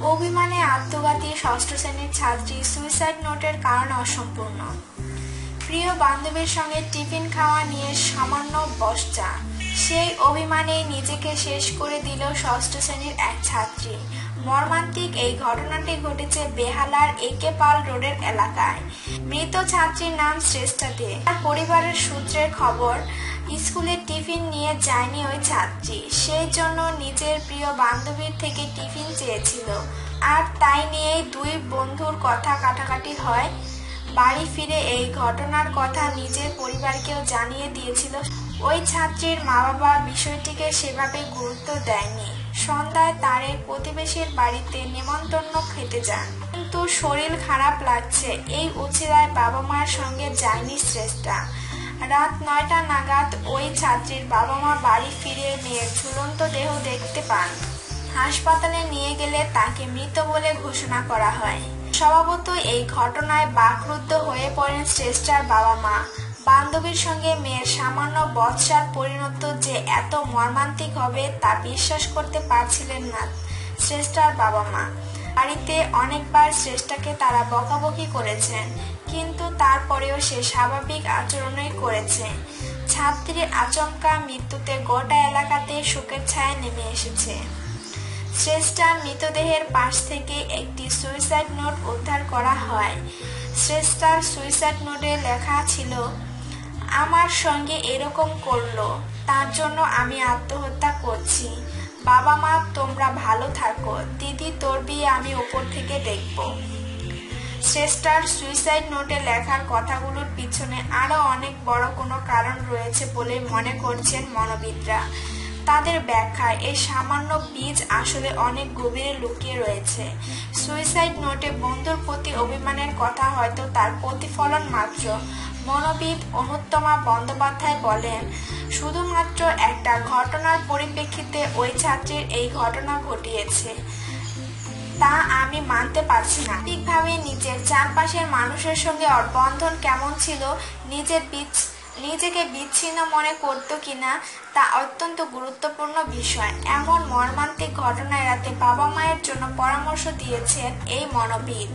অভিমানে আত্মঘাতী ষষ্ঠ শ্রেণির ছাত্রী সুইসাইড নোটের কারণ অসম্পূর্ণ। প্রিয় বান্ধবীর সঙ্গে টিফিন খাওয়া নিয়ে সামান্য বসচা। সেই অভিমানে নিজেকে শেষ করে দিল ষষ্ঠ শ্রেণির এক ছাত্রী। মর্মান্তিক এই ঘটনাটি ঘটেছে বেহালার একে পাল রোডের এলাকায়। মৃত ছাত্রীর নাম শ্রেষ্ঠা দে তার পরিবারের সূত্রের খবর, স্কুলে টিফিন নিয়ে যায়নি ওই ছাত্রী। সেই জন্য নিজের প্রিয় বান্ধবীর থেকে টিফিন চেয়েছিল। আর তাই নিয়েই দুই বন্ধুর কথা কাটাকাটি হয় বাড়ি ফিরে এই ঘটনার কথা নিজের পরিবারকেও জানিয়ে দিয়েছিল। ওই ছাত্রীর মা বাবা বিষয়টিকে সেভাবে গুরুত্ব দেয়নি। সন্ধ্যায় তার এক প্রতিবেশীর বাড়িতে নেমন্তন্ন খেতে যান। কিন্তু শরীর খারাপ লাগছে। এই উচিরায় বাবা মার সঙ্গে যায়নি শ্রেষ্ঠা। রাত নয়টা নাগাদ ওই ছাত্রীর বাবা মা বাড়ি ফিরে মেয়ের ঝুলন্ত দেহ দেখতে পান। হাসপাতালে নিয়ে গেলে তাকে মৃত বলে ঘোষণা করা হয়। স্বভাবত এই ঘটনায় বাকরুদ্ধ হয়ে পড়েন শ্রেষ্ঠার বাবা মা। বান্ধবীর সঙ্গে মেয়ের সামান্য বৎসার পরিণত যে এত মর্মান্তিক হবে তা বিশ্বাস করতে পারছিলেন না শ্রেষ্ঠার বাবা মা। বাড়িতে অনেকবার শ্রেষ্ঠাকে তারা বকাবকি করেছেন, কিন্তু তারপরেও সে স্বাভাবিক আচরণই করেছে। ছাত্রীর আচমকা মৃত্যুতে গোটা এলাকাতে শোকের ছায়া নেমে এসেছে। শ্রেষ্ঠার মৃতদেহের পাশ থেকে একটি সুইসাইড নোট উদ্ধার করা হয়। শ্রেষ্ঠার সুইসাইড নোটে লেখা ছিল, আমার সঙ্গে এরকম করল, তার জন্য আমি আত্মহত্যা করছি। বাবা মা, তোমরা ভালো থাকো। দিদি, তোর বিয়ে আমি উপর থেকে দেখব। শ্রেষ্ঠার সুইসাইড নোটে লেখার কথাগুলোর পিছনে আরও অনেক বড় কোনো কারণ রয়েছে বলে মনে করছেন মনোবিদরা। তাদের ব্যাখ্যায় এই সামান্য বীজ আসলে অনেক গভীরে লুকিয়ে রয়েছে। সুইসাইড নোটে বন্ধুর প্রতি অভিমানের কথা হয়তো তার প্রতিফলন মাত্র। মনোবিদ অনুত্তমা বন্দ্যোপাধ্যায় বলেন, শুধুমাত্র একটা ঘটনার পরিপ্রেক্ষিতে ওই ছাত্রীর এই ঘটনা ঘটিয়েছে। তা আমি মানতে পারছি না। ঠিকভাবে নিজের চারপাশের মানুষের সঙ্গে বন্ধন কেমন ছিল, নিজের বিচ্ছ নিজেকে বিচ্ছিন্ন মনে করতো কিনা তা অত্যন্ত গুরুত্বপূর্ণ বিষয়। এমন মর্মান্তিক ঘটনা এড়াতে বাবা মায়ের জন্য পরামর্শ দিয়েছেন এই মনোবিদ।